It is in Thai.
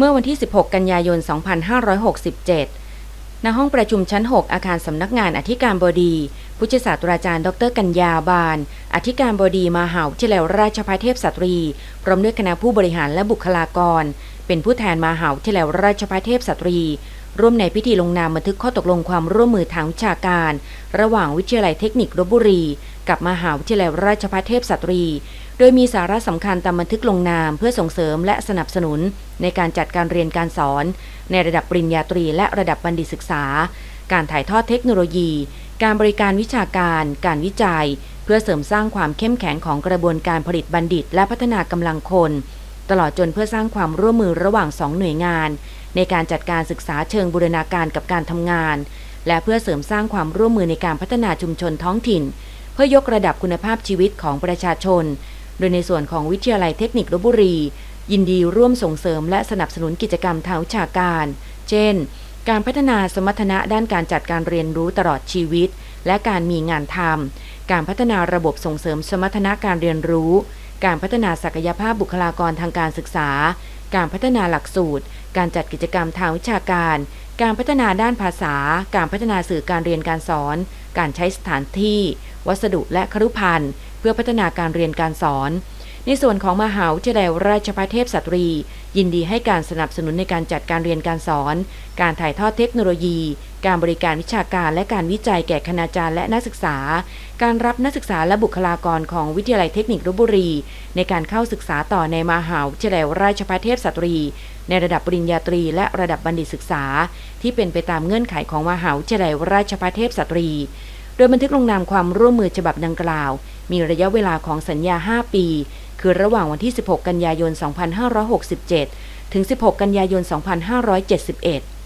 เมื่อวันที่ 16 กันยายน 2567 ณ ห้องประชุมชั้น 6 อาคารสำนักงานอธิการบดี ผู้ช่วยศาสตราจารย์ ดร กัญญาบาน อธิการบดีมหาวิทยาลัยราชภัฏเทพสตรี พร้อมด้วยคณะผู้บริหารและบุคลากร เป็นผู้แทนมหาวิทยาลัยราชภัฏเทพสตรีร่วมในพิธีลงนามบันทึกข้อตกลงความร่วมมือทางวิชาการ ระหว่างวิทยาลัยเทคนิคลบบุรี กับมหาวิทยาลัยราชภัฏเทพสตรี โดยมีสาระสำคัญตามบันทึกลงนามเพื่อส่งเสริมและสนับสนุน ในการจัดการเรียนการสอน ในระดับปริญญาตรีและระดับบัณฑิตศึกษา การถ่ายทอดเทคโนโลยี การบริการวิชาการ การวิจัย เพื่อเสริมสร้างความเข้มแข็งของกระบวนการผลิตบัณฑิต และพัฒนากำลังคน ตลอดจนเพื่อสร้างความร่วมมือระหว่างสองหน่วยงาน ในการจัดการศึกษาเชิงบูรณาการกับการทำงาน และเพื่อเสริมสร้างความร่วมมือในการพัฒนาชุมชนท้องถิ่น เพื่อยกระดับคุณภาพชีวิตของประชาชน โดยในส่วนของวิทยาลัยเทคนิคลบบุรี ยินดีร่วมส่งเสริมและสนับสนุนกิจกรรมทางวิชาการ เช่น การพัฒนาสมรรถนะด้านการจัดการเรียนรู้ตลอดชีวิต และการมีงานทำการพัฒนาระบบส่งเสริมสมรรถนะการเรียนรู้ การพัฒนาศักยภาพบุคลากรทางการศึกษา การพัฒนาหลักสูตร การจัดกิจกรรมทางวิชาการ การพัฒนาด้านภาษา การพัฒนาสื่อการเรียนการสอน การใช้สถานที่ วัสดุและครุภัณฑ์เพื่อพัฒนาการเรียนการสอน ในส่วนของมหาวิทยาลัยราชภัฏเทพสตรี ยินดีให้การสนับสนุนในการจัดการเรียนการสอน การถ่ายทอดเทคโนโลยี การบริการวิชาการและการวิจัยแก่คณาจารย์และนักศึกษา การรับนักศึกษาและบุคลากรของวิทยาลัยเทคนิคลบบุรี ในการเข้าศึกษาต่อในมหาวิทยาลัยราชภัฏเทพสตรี ในระดับปริญญาตรีและระดับบัณฑิตศึกษา ที่เป็นไปตามเงื่อนไขของมหาวิทยาลัยราชภัฏเทพสตรี โดยบันทึกลงนามความร่วมมือฉบับดังกล่าว มีระยะเวลาของสัญญา 5 ปี คือระหว่างวันที่ 16 กันยายน 2567 ถึง 16 กันยายน 2571